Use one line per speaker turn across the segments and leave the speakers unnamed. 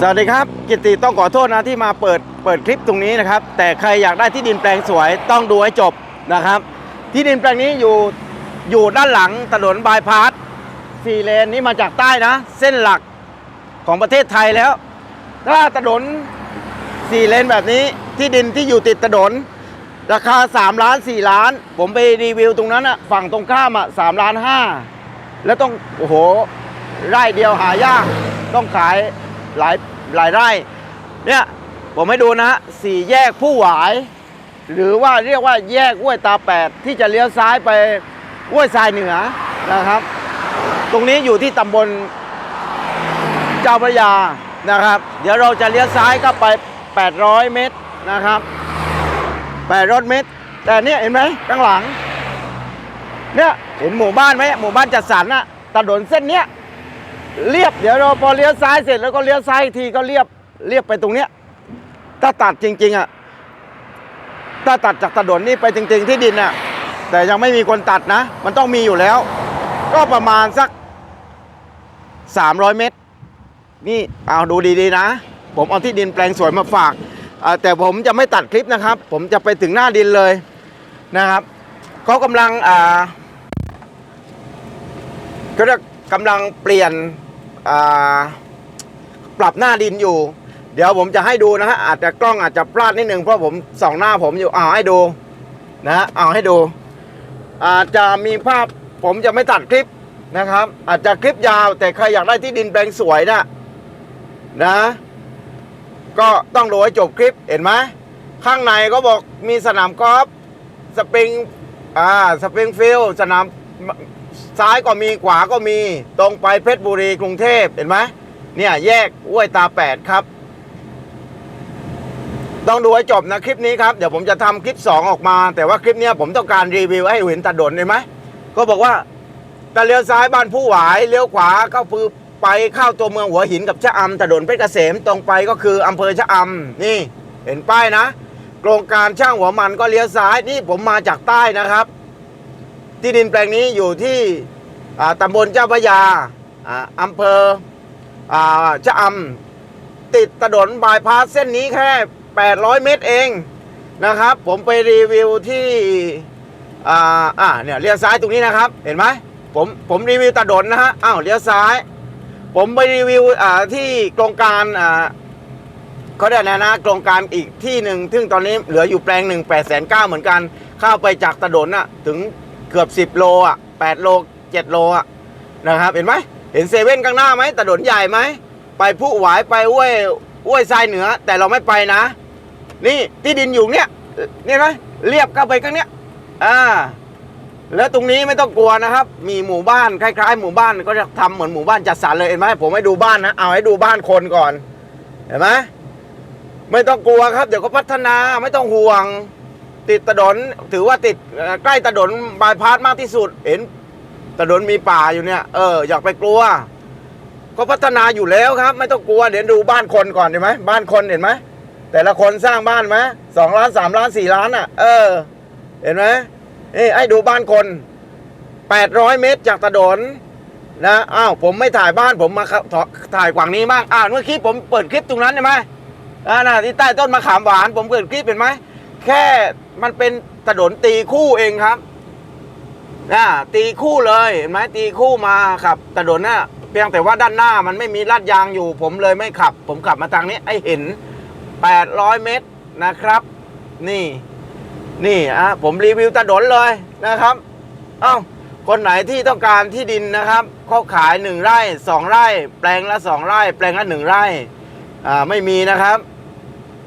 สวัสดีครับ กิตติต้องขอโทษนะที่มาเปิดเปิดคลิปตรงนี้นะครับ แต่ใครอยากได้ที่ดินแปลงสวยต้องดูให้จบนะครับ ที่ดินแปลงนี้อยู่อยู่ด้านหลังถนนบายพาสสี่เลนนี้มาจากใต้นะ เส้นหลักของประเทศไทยแล้ว ถ้าถนนสี่เลนแบบนี้ที่ดินที่อยู่ติดถนน ราคา3ล้าน4ล้าน ผมไปรีวิวตรงนั้นอะฝั่งตรงข้ามอะ3ล้าน5แล้วต้องโอ้โหไร่เดียวหายากต้องขาย หลายหลายไร่เนี่ยผมให้ดูนะฮะสี่แยกผู้หวาย หรือว่าเรียกว่าแยกห้วยตาแปดที่จะเลี้ยวซ้ายไปห้วยทรายเหนือนะครับ ตรงนี้อยู่ที่ตำบลเจ้าพระยานะครับ เดี๋ยวเราจะเลี้ยวซ้ายเข้าไป 800 เมตรนะครับ800เมตร แต่เนี่ยเห็นไหมข้างหลังเนี่ยเห็นหมู่บ้านไหมหมู่บ้านจัดสรรอะถนนเส้นเนี้ย เรียบเดี๋ยวเราพอเลี้ยวซ้ายเสร็จแล้วก็เลี้ยวซ้ายอีกทีก็เรียบเรียบไปตรงเนี้ยถ้าตัดจริงๆอะถ้าตัดจากถนนนี่ไปจริง ๆ ที่ดินอะแต่ยังไม่มีคนตัดนะ มันต้องมีอยู่แล้ว ก็ประมาณสัก 300 เมตร นี่เอาดูดีๆนะ ผมเอาที่ดินแปลงสวยมาฝาก แต่ผมจะไม่ตัดคลิปนะครับ ผมจะไปถึงหน้าดินเลยนะครับเขากำลังอ่าก็เรียกำลังเปลี่ยน ปรับหน้าดินอยู่ เดี๋ยวผมจะให้ดูนะฮะอาจจะกล้องอาจจะพลาดนิดนึงเพราะผมส่องหน้าผมอยู่เอาให้ดูนะฮะเอาให้ดู อาจจะมีภาพผมจะไม่ตัดคลิปนะครับ อาจจะคลิปยาวแต่ใครอยากได้ที่ดินแปลงสวยนะนะ ก็ต้องดูให้จบคลิปเห็นไหมข้างในก็บอกมีสนามกอล์ฟสปริงอ่าสปริงฟิลสนาม ซ้ายก็มีขวาก็มี ตรงไปเพชรบุรีกรุงเทพเห็นไหมเนี่ยแยกห้วยตาแปดครับ ต้องดูให้จบนะคลิปนี้ครับ เดี๋ยวผมจะทำคลิป 2 ออกมา แต่ว่าคลิปเนี้ยผมต้องการรีวิวให้เห็นตาดนเห็นไหมก็บอกว่าตาเลี้ยวซ้ายบ้านผู้หวายเลี้ยวขวาเข้าปือไปเข้าตัวเมืองหัวหินกับชะอำถนนเพชรเกษมตรงไปก็คืออำเภอชะอำนี่เห็นป้ายนะ โครงการช่างหัวมันก็เลี้ยวซ้ายนี่ผมมาจากใต้นะครับ ที่ดินแปลงนี้อยู่ที่ตำบลเจ้าพระยาอ่าอำเภออ่าชะอำติดถนนบายพาสเส้นนี้แค่ 800 เมตรเองนะครับ ผมไปรีวิวที่อ่าอ่าเนี่ยเลี้ยวซ้ายตรงนี้นะครับ เห็นไหมผมผมรีวิวถนนนะฮะอ้าวเลี้ยวซ้าย ผมไปรีวิวอ่าที่โครงการอ่าเขาเรียกอะนะโครงการอีกที่หนึ่งซึ่งตอนนี้เหลืออยู่แปลงหนึ่งแปดแสนเก้าเหมือนกัน เข้าไปจากถนนน่ะถึง เกือบ 10 โลอะ8โล 7 โลอะนะครับ เห็นไหมเห็นเซเว่นข้างหน้าไหมถนนใหญ่ไหม ไปผู้หวายไปห้วยห้วยทรายเหนือ แต่เราไม่ไปนะ นี่ที่ดินอยู่เนี่ยเนี่ยนะเรียบเข้าไปข้างเนี้ยอ่าแล้วตรงนี้ไม่ต้องกลัวนะครับ มีหมู่บ้านคล้ายๆหมู่บ้านก็จะทำเหมือนหมู่บ้านจัดสรรเลยเห็นไหมผมให้ดูบ้านนะเอาให้ดูบ้านคนก่อน เห็นไหมไม่ต้องกลัวครับ เดี๋ยวก็พัฒนาไม่ต้องห่วง ติดถนนถือว่าติดใกล้ถนนบายพาสมากที่สุด เห็นถนนมีป่าอยู่เนี่ย เอออยากไปกลัวก็พัฒนาอยู่แล้วครับ ไม่ต้องกลัวเดี๋ยวดูบ้านคนก่อนเห็นไหมบ้านคนเห็นไหมแต่ละคนสร้างบ้านไหมสองล้านสามล้านสี่ล้านอะ เออ เห็นไหมนี่ไอ้ดูบ้านคนแปดร้อยเมตรจากถนนนะอ้าวผมไม่ถ่ายบ้านผมมาถ่ายกว่างนี้บ้างอ่าเมื่อกี้ผมเปิดคลิปตรงนั้นใช่ไหมอ่าน่ะที่ใต้ต้นมะขามหวาน ผมเปิดคลิปเห็นไหม แค่มันเป็นถนนตีคู่เองครับนะตีคู่เลยเห็นไหมตีคู่มาขับถนนน่ะเพียงแต่ว่าด้านหน้ามันไม่มีลาดยางอยู่ ผมเลยไม่ขับ ผมขับมาทางนี้ไอเห็น 800 เมตรนะครับ นี่ นี่อะผมรีวิวถนนเลยนะครับ เอ้าคนไหนที่ต้องการที่ดินนะครับเขาขาย 1 ไร่ 2 ไร่ แปลงละ 2 ไร่ แปลงละ 1 ไร่อ่าไม่มีนะครับ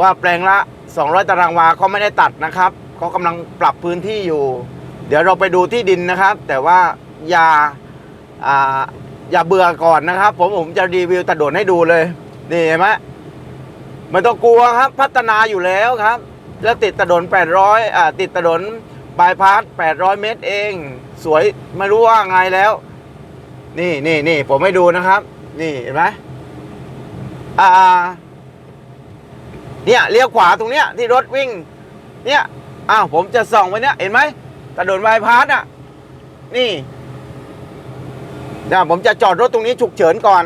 ว่าแปลงละ 200 ตารางวาเขาไม่ได้ตัดนะครับเขากำลังปรับพื้นที่อยู่ เดี๋ยวเราไปดูที่ดินนะครับ แต่ว่าอย่าอ่าอย่าเบื่อก่อนนะครับ ผมผมจะรีวิวถนนให้ดูเลยนี่เห็นไหมไม่ต้องกลัวครับ พัฒนาอยู่แล้วครับ แล้วติดถนน800อ่าติดถนนบายพาส800 เมตรเอง สวยไม่รู้ว่าไงแล้ว นี่นี่นี่ผมให้ดูนะครับ นี่เห็นไหมอ่า เนี่ยเลี้ยวขวาตรงเนี้ยที่รถวิ่ง เนี่ยอ้าวผมจะส่องไปเนี่ยเห็นไหมถนนบายพาสอะ นี่นะผมจะจอดรถตรงนี้ฉุกเฉินก่อน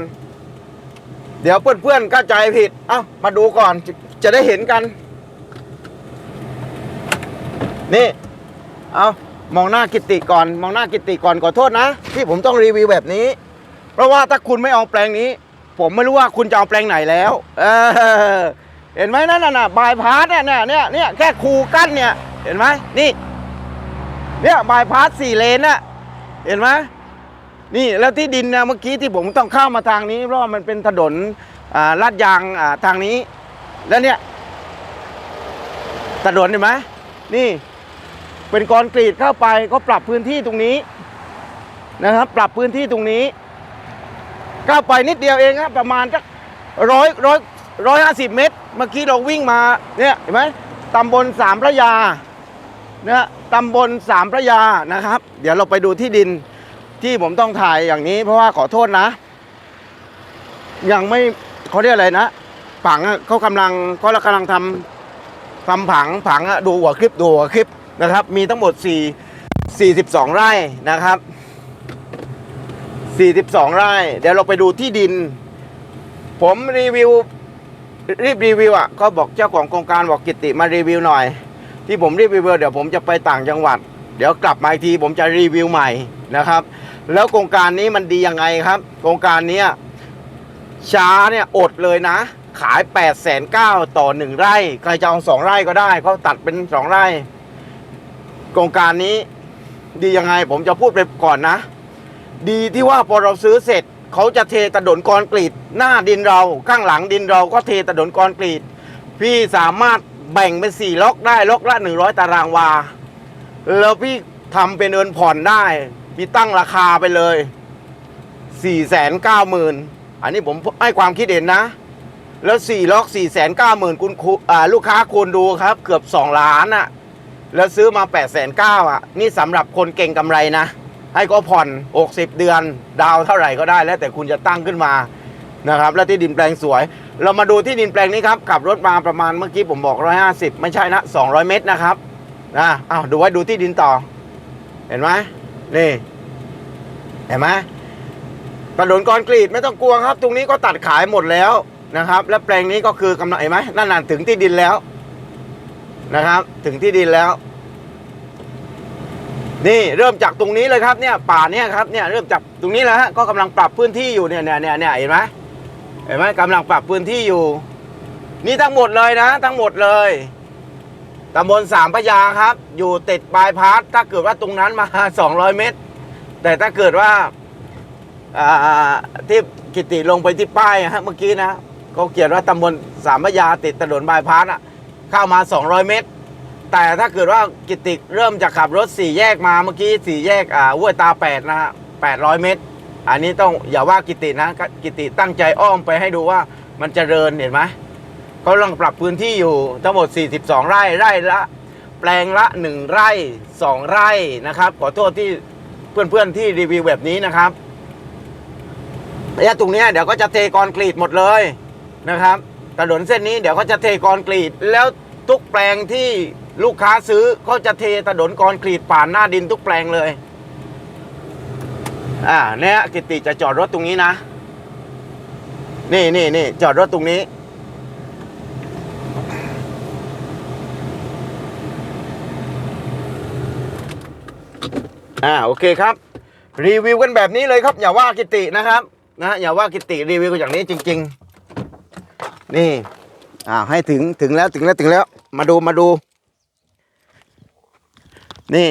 เดี๋ยวเพื่อนๆเข้าใจผิด เอ้ามาดูก่อนจะจะได้เห็นกัน นี่ เอามองหน้ากิติก่อน มองหน้ากิติก่อนขอโทษนะ ที่ผมต้องรีวิวแบบนี้ เพราะว่าถ้าคุณไม่เอาแปลงนี้ ผมไม่รู้ว่าคุณจะเอาแปลงไหนแล้ว เออ เห็นไหมนั่นน่ะบายพาสเนี่ยเนี่ยเนี่ยเนี่ยแค่คูกั้นเนี่ยเห็นไหมนี่เนี่ยบายพาสสี่เลนน่ะเห็นไหมนี่แล้วที่ดินนะเมื่อกี้ที่ผมต้องเข้ามาทางนี้เพราะว่ามันเป็นถนนลาดยางาทางนี้ แล้วเนี่ยถนนเห็นไหมนี่เป็นกรกรีดเข้าไปก็ปรับพื้นที่ตรงนี้นะครับ ปรับพื้นที่ตรงนี้เข้าไปนิดเดียวเองครับประมาณสักร้อยร้อย ร้อยห้าสิบเมตร เมื่อกี้เราวิ่งมาเนี่ยเห็นไหมตำบลสามพระยาเนี่ยตำบลสามพระยานะครับ เดี๋ยวเราไปดูที่ดินที่ผมต้องถ่ายอย่างนี้ เพราะว่าขอโทษนะ ยังไม่เขาเรียกอะไรนะ ผังเขากำลังเขากำลังทำทำผังผังอะดูหัวคลิปดูหัวคลิปนะครับ มีทั้งหมด 4 42 ไร่นะครับ 42 ไร่ เดี๋ยวเราไปดูที่ดิน ผมรีวิว รีบรีวิวอะก็บอกเจ้าของโครงการบอกกิติมารีวิวหน่อย ที่ผมรีบรีวิวเดี๋ยวผมจะไปต่างจังหวัด เดี๋ยวกลับมาอีกทีผมจะรีวิวใหม่นะครับ แล้วโครงการนี้มันดียังไงครับ โครงการนี้ช้าเนี่ยอดเลยนะ ขาย8ปดแสนเก้าต่อหนึ่งไร่ใครจะเอาสองไร่ก็ได้เขาตัดเป็นสองไร่ โครงการนี้ดียังไงผมจะพูดไปก่อนนะ ดีที่ว่าพอเราซื้อเสร็จ เขาจะเทถนนกรกรีตหน้าดินเราข้างหลังดินเราก็เทถนนกรกรีต พี่สามารถแบ่งเป็นสี่ล็อกได้ล็อกละหนึ่งร้อยตารางวา แล้วพี่ทำเป็นเอินผ่อนได้ พี่ตั้งราคาไปเลยสี่แสนเก้าหมื่นอันนี้ผมให้ความคิดเห็นนะ แล้วสี่ล็อกสี่แสนเก้าหมื่นคุณคูลูกค้าคูณดูครับ เกือบสองล้านอะแล้วซื้อมาแปดแสนเก้าอะ นี่สำหรับคนเก่งกำไรนะ ให้ก็ผ่อน 60 เดือน ดาวเท่าไหร่ก็ได้ แล้วแต่คุณจะตั้งขึ้นมานะครับ แล้วที่ดินแปลงสวย เรามาดูที่ดินแปลงนี้ครับขับรถมาประมาณเมื่อกี้ผมบอก 150 ไม่ใช่นะ 200 เมตรนะครับนะอ้าวดูไว้ดูที่ดินต่อ เห็นไหมนี่เห็นไหมถนนคอนกรีตไม่ต้องกลัวครับ ตรงนี้ก็ตัดขายหมดแล้วนะครับ และแปลงนี้ก็คือกำลังเห็นไหมนั่นน่ะถึงที่ดินแล้วนะครับ ถึงที่ดินแล้ว นี่เริ่มจากตรงนี้เลยครับเนี่ยป่าเนี่ยครับเนี่ยเริ่มจากตรงนี้แล้วฮะก็กำลังปรับพื้นที่อยู่เนี่ยเนี่ยเนี่ยเนี่ยเห็นไหมเห็นไหมกำลังปรับพื้นที่อยู่ นี่ทั้งหมดเลยนะ ทั้งหมดเลยตำบลสามพระยาครับ อยู่ติดบายพาสถ้าเกิดว่าตรงนั้นมา 200 เมตร แต่ถ้าเกิดว่าที่กิติลงไปที่ป้ายฮะเมื่อกี้นะเขาเขียนว่าตำบลสามพระยาติดถนนบายพาสอะเข้ามา 200 เมตร แต่ถ้าเกิดว่ากิติเริ่มจะขับรถสี่แยกมาเมื่อกี้สี่แยกอ่าห้วยตาแปดนะฮะแปดร้อยเมตร อันนี้ต้องอย่าว่ากิตินะกิติตั้งใจอ้อมไปให้ดูว่ามันจเจริญเห็นไหมเขากำลังปรับพื้นที่อยู่ทั้งหมด 42 ไร่ไร่ละ แปลงละ 1 ไร่ 2 ไร่นะครับ ขอโทษที่เพื่อนๆที่รีวิวแบบนี้นะครับระยะตรงนี้เดี๋ยวก็จะเทกรอนกรีตหมดเลยนะครับถนนเส้นนี้เดี๋ยวก็จะเทกรอนกรีตแล้วทุกแปลงที่ ลูกค้าซื้อก็จะเทถนนกรอนกรีตผ่านหน้าดินทุกแปลงเลย อ่าเนี่ยกิติจะจอดรถตรงนี้นะ นี่นี่นี่จอดรถตรงนี้ อ่าโอเคครับ รีวิวกันแบบนี้เลยครับ อย่าว่ากิตินะครับนะอย่าว่ากิติรีวิวกันอย่างนี้จริง ๆ นี่อ่าให้ถึงถึงแล้วถึงแล้วถึงแล้ว มาดูมาดู นี่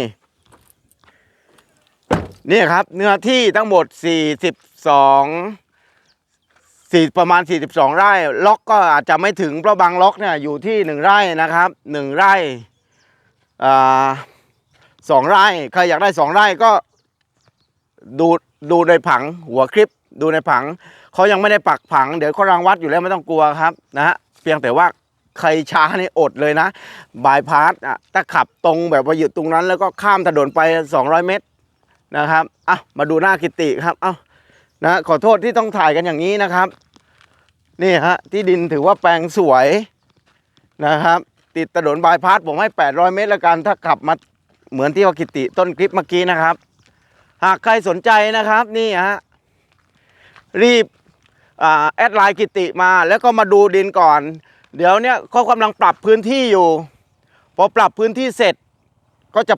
นี่ครับ เนื้อที่ทั้งหมด42สี่ประมาณ42ไร่ ล็อกก็อาจจะไม่ถึงเพราะบางล็อกเนี่ยอยู่ที่1ไร่นะครับ1ไร่อ่สองไร่ใครอยากได้2ไร่ก็ดูดูในผังหัวคลิปดูในผังเขายังไม่ได้ปักผัง เดี๋ยวเขารังวัดอยู่แล้วไม่ต้องกลัวครับนะฮะเพียงแต่ว่า ใครช้านี่อดเลยนะบายพาสอะถ้าขับตรงแบบว่าอยู่ตรงนั้น แล้วก็ข้ามถนนไป 200 เมตรนะครับอะมาดูหน้ากิติครับเอ้านะขอโทษที่ต้องถ่ายกันอย่างนี้นะครับ นี่ฮะที่ดินถือว่าแปลงสวยนะครับ ติดถนนบายพาสผมให้ 800 เมตรละกันถ้าขับมาเหมือนที่ว่ากิติต้นคลิปเมื่อกี้นะครับ หากใครสนใจนะครับนี่ฮะรีบอ่าแอดไลน์กิติมาแล้วก็มาดูดินก่อน เดี๋ยวเนี่ยเขากำลังปรับพื้นที่อยู่ พอปรับพื้นที่เสร็จก็จะ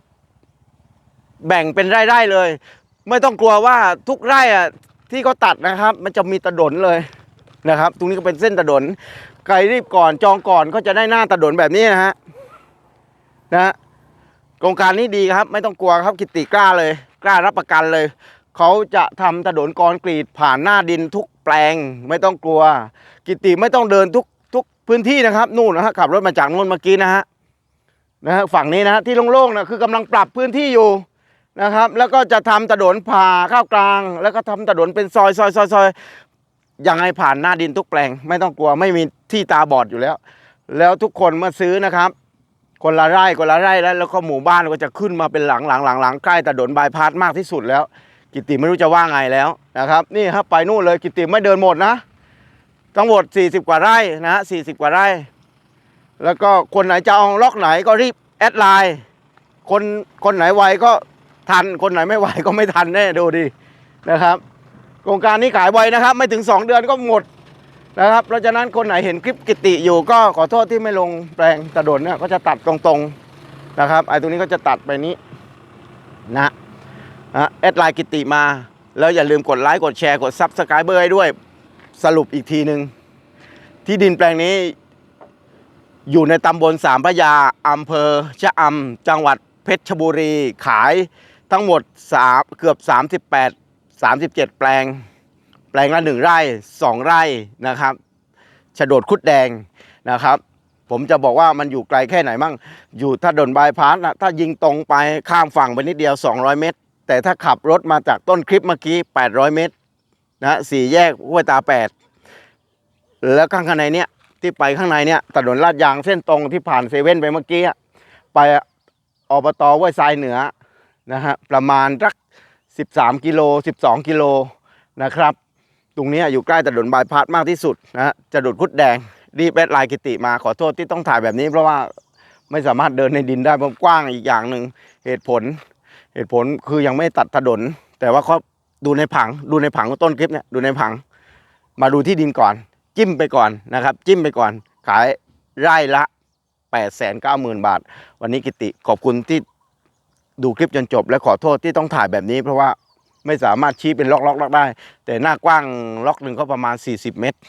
แบ่งเป็นไร่ๆเลย ไม่ต้องกลัวว่าทุกไร่อะที่เขาตัดนะครับ มันจะมีตะดนเลยนะครับ ตรงนี้ก็เป็นเส้นตะดนใครรีบก่อนจองก่อนก็จะได้หน้าตะดนแบบนี้นะฮะนะฮะโครงการนี้ดีครับ ไม่ต้องกลัวครับกิติกล้าเลย กล้ารับประกันเลย เขาจะทำถนนกรกรีดผ่านหน้าดินทุกแปลง ไม่ต้องกลัว กิติไม่ต้องเดินทุก พื้นที่นะครับนู่นนะฮะขับรถมาจากนู่นเมื่อกี้นะฮะนะฮะฝั่งนี้นะฮะที่โล่งๆนะคือกำลังปรับพื้นที่อยู่นะครับ แล้วก็จะทำถนนผ่าเข้ากลาง แล้วก็ทำถนนเป็นซอยซอยซอยซอยยังไงผ่านหน้าดินทุกแปลง ไม่ต้องกลัวไม่มีที่ตาบอดอยู่แล้ว แล้วทุกคนเมื่อซื้อนะครับ คนละไร่คนละไร่แล้วแล้วก็หมู่บ้านก็จะขึ้นมาเป็นหลังหลังหลังหลังใกล้ถนนบายพาสมากที่สุดแล้ว กิติไม่รู้จะว่าไงแล้วนะครับ นี่ครับไปนู่นเลยกิติไม่เดินหมดนะ ทั้งหมด 40 กว่าไร่นะฮะ40 กว่าไร่ แล้วก็คนไหนจะเอาล็อกไหนก็รีบแอดไลน์คนคนไหนไวก็ทัน คนไหนไม่ไวก็ไม่ทันแน่ดูดินะครับ โครงการนี้ขายไวนะครับ ไม่ถึง 2 เดือนก็หมดนะครับเพราะฉะนั้นคนไหนเห็นคลิปกิติอยู่ก็ขอโทษที่ไม่ลงแปลงตะดนเนี่ยก็จะตัดตรงๆนะครับไอ้ตรงนี้ก็จะตัดไปนี้นะนะแอดไลน์กิติมา แล้วอย่าลืมกดไลค์กดแชร์กดซับสไครเบอร์ให้ด้วย สรุปอีกทีหนึ่งที่ดินแปลงนี้ อยู่ในตำบลสามพระยาอำเภอชะอำจังหวัดเพชรบุรีขายทั้งหมดสามเกือบ 38 37 แปลง แปลงละหนึ่งไร่สองไร่นะครับฉดดคุดแดงนะครับ ผมจะบอกว่ามันอยู่ไกลแค่ไหนมั่ง อยู่ถ้าดนบายพาสนะถ้ายิงตรงไปข้ามฝั่งไปนิดเดียว 200 เมตร แต่ถ้าขับรถมาจากต้นคลิปเมื่อกี้ 800 เมตร นะสี่แยกห้วยตาแปดแล้วข้างข้างในเนี้ยที่ไปข้างในเนี้ยถนนลาดยางเส้นตรงที่ผ่านเซเว่นไปเมื่อกี้ไปอบตห้วยทรายเหนือนะฮะประมาณสัก13กิโล12กิโลนะครับตรงนี้อยู่ใกล้ถนนบายพาสมากที่สุดนะฮะจะดุดคุดแดงรีบแอดไลน์กิติมาขอโทษที่ต้องถ่ายแบบนี้ เพราะว่าไม่สามารถเดินในดินได้เพราะกว้างอีกอย่างหนึ่งเหตุผล เหตุผลคือยังไม่ตัดถนน แต่ว่าเขา ดูในผัง ดูในผังต้นคลิปเนี่ยดูในผัง มาดูที่ดินก่อน จิ้มไปก่อนนะครับ จิ้มไปก่อน ขายไร่ละ 8 9 0 0 0 0 บาท วันนี้กิติขอบคุณที่ดูคลิปจนจบ และขอโทษที่ต้องถ่ายแบบนี้ เพราะว่าไม่สามารถชี้เป็นล็อกล็อกล็อกได้ แต่หน้ากว้างล็อกหนึ่งก็ประมาณ 40 เมตร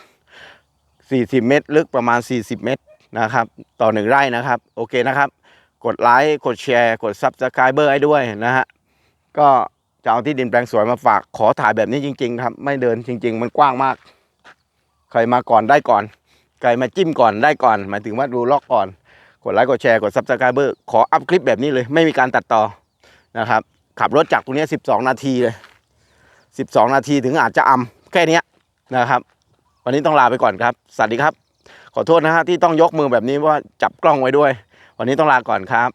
40 เมตร ลึกประมาณ 40 เมตรนะครับ ต่อหนึ่งไร่นะครับ โอเคนะครับ กดไลค์กดแชร์ กด Subscriber ให้ด้วยนะฮะก็ จะเอาที่ดินแปลงสวยมาฝากขอถ่ายแบบนี้จริง ๆ ครับ ไม่เดินจริง ๆ มันกว้างมาก ใครมาก่อนได้ก่อนใครมาจิ้มก่อนได้ก่อน หมายถึงว่าดูล็อกก่อน กดไลค์กดแชร์กดซับสไครเบอร์ขออัพคลิปแบบนี้เลย ไม่มีการตัดต่อนะครับ ขับรถจากตรงนี้ 12 นาทีเลย 12 นาทีถึงอาจจะอำแค่นี้นะครับ วันนี้ต้องลาไปก่อนครับ สวัสดีครับ ขอโทษนะฮะที่ต้องยกมือแบบนี้เพราะว่าจับกล้องไว้ด้วย วันนี้ต้องลาก่อนครับ